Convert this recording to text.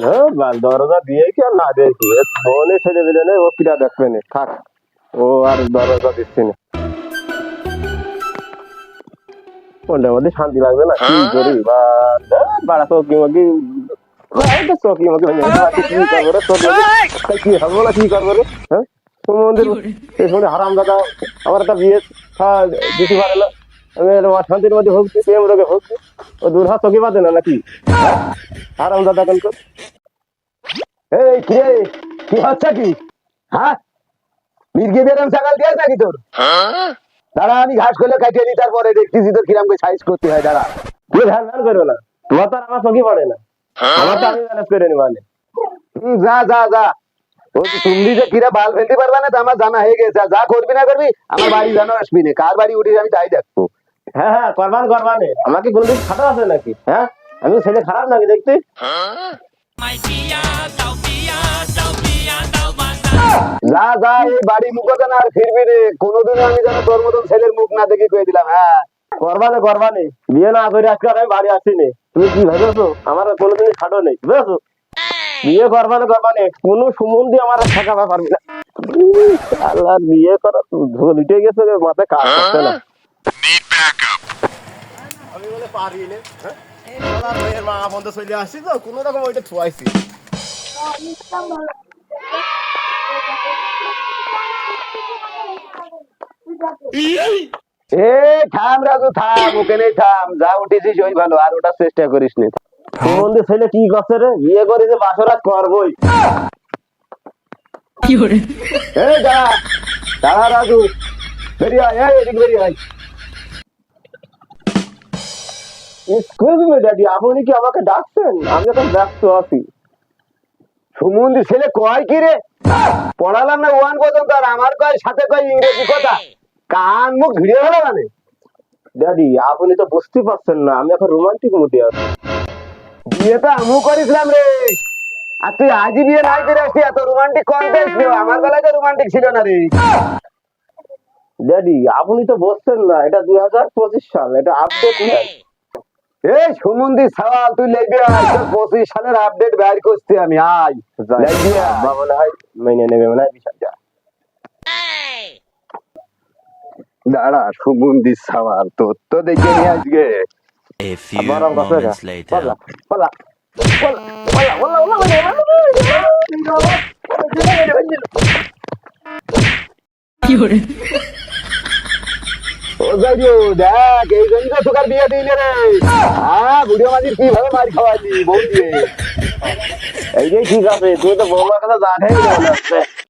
হ্যাঁ বাল দরজা দিয়ে কি আর না দেখি ফোনে ছেড়ে দিলে না ও কিরা দেখবে না? থাক ও আর দরজা দিচ্ছে না। মনের মধ্যে শান্তি লাগবে না কি করি? বা বাড়া চৌকি মকি চৌকি কি করব রে? কি হবে না কি করব রে? হ্যাঁ? এই হারাম দাদা আমার একটা বিয়ে হ্যাঁ দিতে পারে না। আমি এর মধ্যে প্রেম রোগে ভুগছি। ও দূর বাঁধে না নাকি? হ্যাঁ? হারাম দাদা কেন এই কি কি হচ্ছে কি? হ্যাঁ? মির্গি বেরম সকাল দিয়ে নাকি তোর? দাঁড়া আমি ঘাস করলে কাটিয়ে নি তারপরে দেখতেছি তোর কিরাম করে সাইজ করতে হয় দাঁড়া। তুই ধ্যান ধ্যান করবে না। তোমার তো আর আমার চোখে পড়ে না। আমার তো আমি ম্যানেজ করে নি মানে যা যা যা। তুমি যে কিরা বাল ফেলতে পারবে না আমার জানা হয়ে গেছে। যা করবি না করবি আমার বাড়ি জানো আসবি না। কার বাড়ি উঠে আমি তাই দেখব। হ্যাঁ হ্যাঁ করবান করবানে। আমাকে কোনদিন খারাপ আছে নাকি? হ্যাঁ? আমি ছেলে খারাপ নাকি দেখতে? যা যা এই বাড়ি মুখ না আর ফিরবি রে? কোনোদিনও আমি যেন তোর মতন ছেলের মুখ না দেখে কয়ে দিলাম হ্যাঁ? করবানে করবানে। বিয়ে না করে আজকে আমি বাড়ি আসি নে তুমি কি ভেবেছো? আমার কোনোদিনই খাটো নেই বুঝেছ? বিয়ে করবানে করবানে। কোনো সুমন্দি আমার ঠেকাতে পারবি না। আল্লাহ বিয়ে করা ধুল উঠে গেছে রে, মাথায় কাজ করছে না. আমি বলে পারি নে হ্যাঁ? মা বন্ধ চলে আসছি তো কোনো রকম ওইটা থুয়াইছি। এ থাম রাজু থাম ওখানে থাম। যা উঠেছিস ওই ভালো আর ওটা চেষ্টা করিস নি। ছেলে কি করছে রে? বিয়ে করে যে বাসরাত করবই। এই দাঁড়া দাঁড়া রাজু। বেরিয়ে আয় এই এদিকে বেরিয়ে আয়। এক্সকিউজ মি ড্যাডি আপনি কি আমাকে ডাকছেন? আমি এখন ব্যস্ত আছি। সুমন্দি ছেলে কয় কি রে? পড়ালাম না ওয়ান পর্যন্ত আর আমার কয় সাথে কয় ইংরেজি কথা। কান মুখ ভিড়ে গেল মানে। ড্যাডি আপনি তো বুঝতে পারছেন না আমি এখন রোমান্টিক মুডে আছি। বিয়েটা আমু করেছিলাম রে। আর তুই আজই বিয়ে নাই করে আসছি এত রোমান্টিক কন্টেন্ট ছিল আমার বেলায় তো রোমান্টিক ছিল না রে। ড্যাডি আপনি তো বলছেন না এটা দুই হাজার পঁচিশ সাল এটা আপডেট এই সুমন্দি সওয়াল তুই তোর পঁচিশ সালের আপডেট বের করছি আমি আয়। বাবা মনে হয় মেনে নেবে মনে হয় বিশাল যা দাঁড়া সুমন্দি সওয়াল তোর তো দেখে নি আজকে A few আবার আমার কাছে moments পালা later. পালা পালা পালা পালা পালা ও দেখ এই জন্য তোকার বিয়ে দিলে রে হ্যাঁ বুড়িও মাঝির কীভাবে মারি খাওয়ালি বউ দিয়ে এই যে ঠিক আছে তুই তো বৌমার কথা জানাই